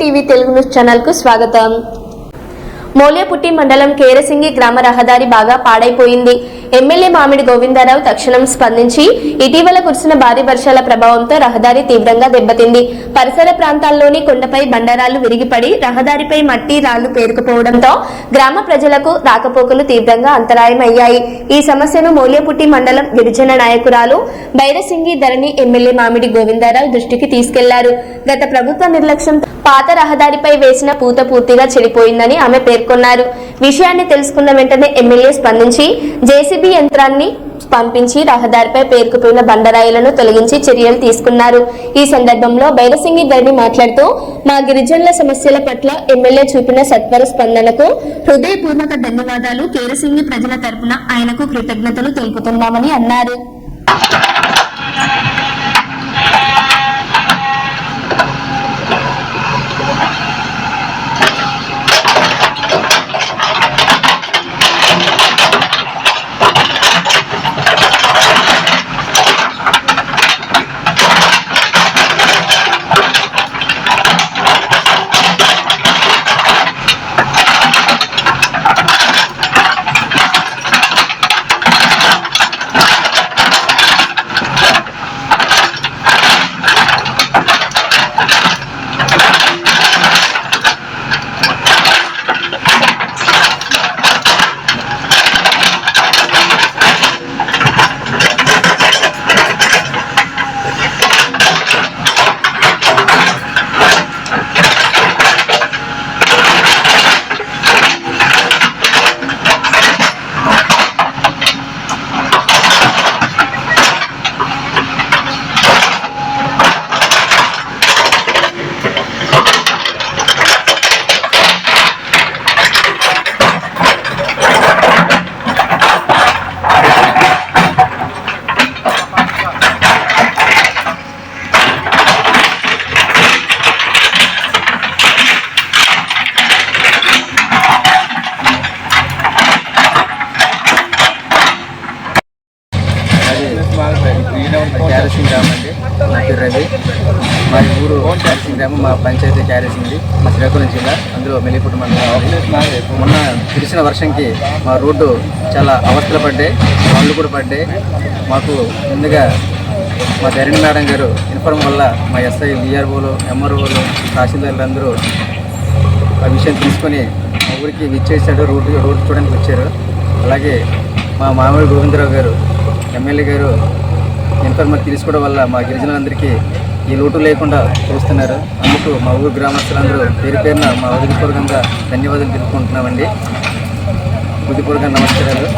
TV Telugu news ఛానల్కు స్వాగతం. మోలేపుట్టి మండలం కేరసింగి గ్రామ రహదారి బాగా పాడైపోయింది. ఎమ్మెల్యే మామిడి గోవిందరావు తక్షణం స్పందించి ఇటీవల కురిసిన భారీ వర్షాల ప్రభావంతో రహదారి తీవ్రంగా దెబ్బతింది. పరిసర ప్రాంతాల్లోని కొండపై బండరాళ్ళు విరిగిపడి రహదారిపై మట్టి రాళ్ళు పేరుకుపోవడంతో గ్రామ ప్రజలకు రాకపోకలు తీవ్రంగా అంతరాయమయ్యాయి. ఈ సమస్యను మోలేపుట్టి మండలం గిరిజన నాయకురాలు బైరసింగి ధరణి ఎమ్మెల్యే మామిడి గోవిందరావు దృష్టికి తీసుకెళ్ళారు. గత ప్రభుత్వ నిర్లక్ష్యం పాత రహదారిపై వేసిన పూత పూర్తిగా చెడిపోయిందని ఆమె పేర్కొన్నారు. విషయాన్ని తెలుసుకున్న వెంటనే ఎమ్మెల్యే స్పందించి జేసీబీ యంత్రాన్ని పంపించి రహదారిపై పేరుకుపోయిన బండరాయిలను తొలగించి చర్యలు తీసుకున్నారు. ఈ సందర్భంలో బైరసింగి ధరణి మాట్లాడుతూ మా గిరిజనుల సమస్యల పట్ల ఎమ్మెల్యే చూపిన సత్వర స్పందనకు హృదయపూర్వక ధన్యవాదాలు. కేరసింగి ప్రజల తరపున ఆయనకు కృతజ్ఞతలు తెలుపుతున్నామని అన్నారు. నా పేరు రవి మా ఊరు క్యారసింగ్ గ్రామం మా పంచాయతీ క్యారసింగ్ది మా శ్రీకాకుళం జిల్లా అందులో మెల్లిపుట్టు మండలం మొన్న కురిసిన వర్షంకి మా రోడ్డు చాలా అవస్థలు పడ్డాయి రాళ్ళు కూడా పడ్డాయి. మాకు ముందుగా మా ధరణి మేడం గారు ఇన్ఫార్మ్ వల్ల మా ఎస్ఐ విఆర్ఓలు ఎంఆర్ఓలు తహసీల్దార్లు అందరూ ఆ విషయం తీసుకొని మా ఊరికి విచ్చేసాడు రోడ్డు రోడ్డు చూడడానికి వచ్చారు. అలాగే మా మామిడి గోవిందరావు గారు ఎమ్మెల్యే గారు ఇన్ఫర్మేషన్ తీసుకోవడం వల్ల మా గిరిజనులందరికీ ఈ లోటు లేకుండా చూస్తున్నారు. అందుకు మా ఊరు గ్రామస్తులందరూ పేరు పేరున మా హృదయపూర్వకంగా ధన్యవాదాలు తెలుపుకుంటున్నామండి. బుద్ధిపూర్వకంగా నమస్కారాలు.